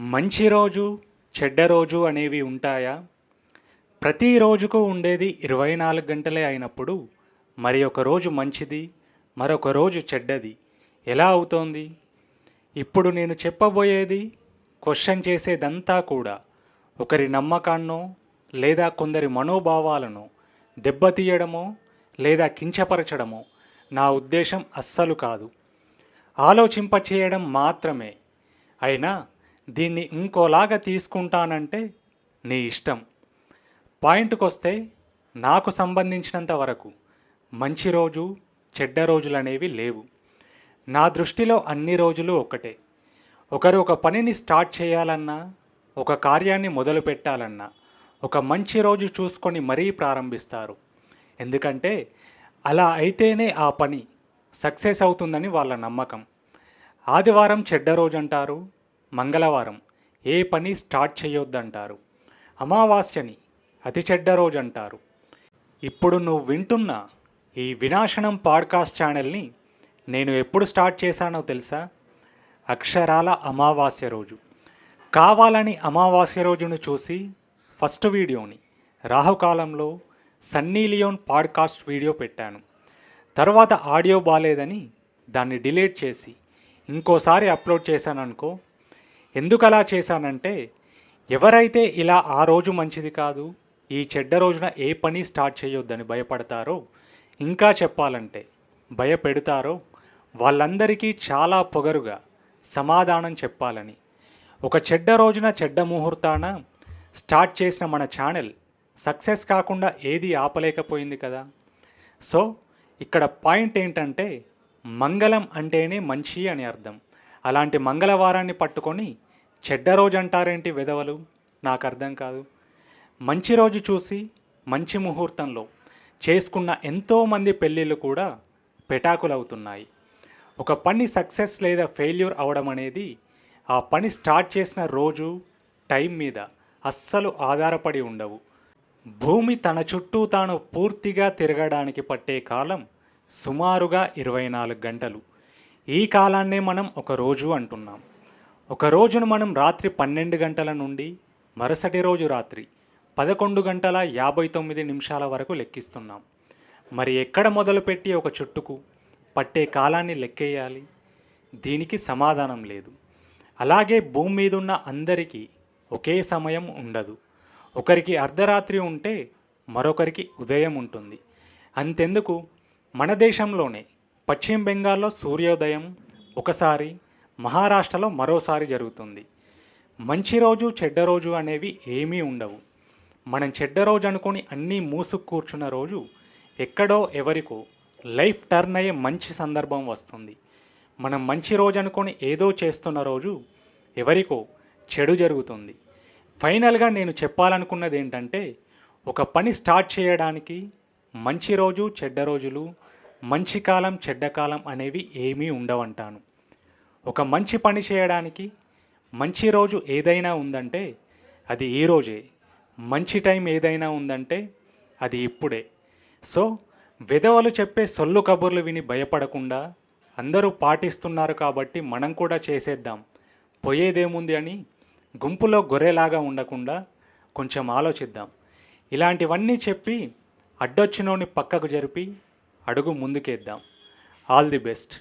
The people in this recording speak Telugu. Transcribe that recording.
మంచి రోజు చెడ్డ రోజు అనేవి ఉంటాయా? ప్రతి రోజుకు ఉండేది ఇరవై నాలుగు గంటలే అయినప్పుడు మరి ఒక రోజు మంచిది మరొక రోజు చెడ్డది. ఎలా అవుతోంది? ఇప్పుడు నేను చెప్పబోయేది క్వశ్చన్ చేసేదంతా కూడా ఒకరి నమ్మకాన్నో లేదా కొందరి మనోభావాలను దెబ్బతీయడమో లేదా కించపరచడమో నా ఉద్దేశం అస్సలు కాదు. ఆలోచింపచేయడం మాత్రమే. అయినా దీన్ని ఇంకోలాగా తీసుకుంటానంటే నీ ఇష్టం. పాయింట్కి వస్తే నాకు సంబంధించినంత వరకు మంచి రోజు చెడ్డ రోజులు అనేవి లేవు. నా దృష్టిలో అన్ని రోజులు ఒకటే. ఒకరు ఒక పనిని స్టార్ట్ చేయాలన్నా ఒక కార్యాన్ని మొదలు పెట్టాలన్నా ఒక మంచి రోజు చూసుకొని మరీ ప్రారంభిస్తారు. ఎందుకంటే అలా అయితేనే ఆ పని సక్సెస్ అవుతుందని వాళ్ళ నమ్మకం. ఆదివారం చెడ్డ రోజు అంటారు మంగళవారం ఏ పని స్టార్ట్ చేయొద్దంటారు? అమావాస్యని అతి చెడ్డ రోజు అంటారు ఇప్పుడు నువ్వు వింటున్న ఈ వినాశనం పాడ్కాస్ట్ ఛానల్ని నేను ఎప్పుడు స్టార్ట్ చేశానో తెలుసా? అక్షరాల అమావాస్య రోజు. కావాలని అమావాస్య రోజును చూసి ఫస్ట్ వీడియోని రాహుకాలంలో సన్నీ లియోన్ పాడ్కాస్ట్ వీడియో పెట్టాను. తర్వాత ఆడియో బాగాలేదని దాన్ని డిలీట్ చేసి ఇంకోసారి అప్లోడ్ చేశాను అనుకో ఎందుకు అలా చేశానంటే ఎవరైతే ఇలా ఆ రోజు మంచిది కాదు ఈ చెడ్డ రోజున ఏ పని స్టార్ట్ చేయొద్దని భయపడతారో ఇంకా చెప్పాలంటే భయపెడతారో వాళ్ళందరికీ చాలా పొగరుగా సమాధానం చెప్పాలని. ఒక చెడ్డ రోజున చెడ్డ ముహూర్తాన స్టార్ట్ చేసిన మన ఛానల్ సక్సెస్ కాకుండా ఏది ఆపలేకపోయింది కదా. సో ఇక్కడ పాయింట్ ఏంటంటే మంగళం అంటేనే మంచి అని అర్థం. అలాంటి మంగళవారాన్ని పట్టుకొని చెడ్డ రోజు అంటారేంటి విధవలు నాకు అర్థం కాదు. మంచి రోజు చూసి మంచి ముహూర్తంలో చేసుకున్న ఎంతోమంది పెళ్ళిళ్ళు కూడా పెటాకులవుతున్నాయి. ఒక పని సక్సెస్ లేదా ఫెయిల్యూర్ అవడం అనేది ఆ పని స్టార్ట్ చేసిన రోజు టైం మీద అస్సలు ఆధారపడి ఉండవు. భూమి తన చుట్టూ తాను పూర్తిగా తిరగడానికి పట్టే కాలం సుమారుగా ఇరవై నాలుగు గంటలు. ఈ కాలాన్నే మనం ఒక రోజు అంటున్నాం. ఒక రోజును మనం రాత్రి పన్నెండు గంటల నుండి మరుసటి రోజు రాత్రి పదకొండు గంటల యాభై తొమ్మిది నిమిషాల వరకు లెక్కిస్తున్నాం. మరి ఎక్కడ మొదలుపెట్టి ఒక చుట్టుకు పట్టే కాలాన్ని లెక్కేయాలి? దీనికి సమాధానం లేదు. అలాగే భూమి మీద ఉన్న అందరికీ ఒకే సమయం ఉండదు. ఒకరికి అర్ధరాత్రి ఉంటే మరొకరికి ఉదయం ఉంటుంది. అంతెందుకు? మన దేశంలోనే పశ్చిమ బెంగాల్లో సూర్యోదయం ఒకసారి మహారాష్ట్రలో మరోసారి జరుగుతుంది. మంచి రోజు చెడ్డ రోజు అనేవి ఏమీ ఉండవు. మనం చెడ్డ రోజు అనుకొని అన్నీ మూసుకు కూర్చున్న రోజు ఎక్కడో ఎవరికో లైఫ్ టర్న్ అయ్యే మంచి సందర్భం వస్తుంది. మనం మంచి రోజు అనుకొని ఏదో చేస్తున్న రోజు ఎవరికో చెడు జరుగుతుంది. ఫైనల్గా నేను చెప్పాలనుకున్నది ఏంటంటే ఒక పని స్టార్ట్ చేయడానికి మంచి రోజు చెడ్డ రోజులు మంచి కాలం చెడ్డ కాలం అనేవి ఏమీ ఉండవంటాను. ఒక మంచి పని చేయడానికి మంచి రోజు ఏదైనా ఉందంటే అది ఈ రోజే. మంచి టైం ఏదైనా ఉందంటే అది ఇప్పుడే. సో విధవలు చెప్పే సొల్లు కబుర్లు విని భయపడకుండా అందరూ పాటిస్తున్నారు కాబట్టి మనం కూడా చేసేద్దాం. పోయేదేముంది అని గుంపులో గొర్రెలాగా ఉండకుండా కొంచెం ఆలోచిద్దాం. ఇలాంటివన్నీ చెప్పి అడ్డొచ్చినోని పక్కకు జరిపి అడుగు ముందుకేద్దాం. All the best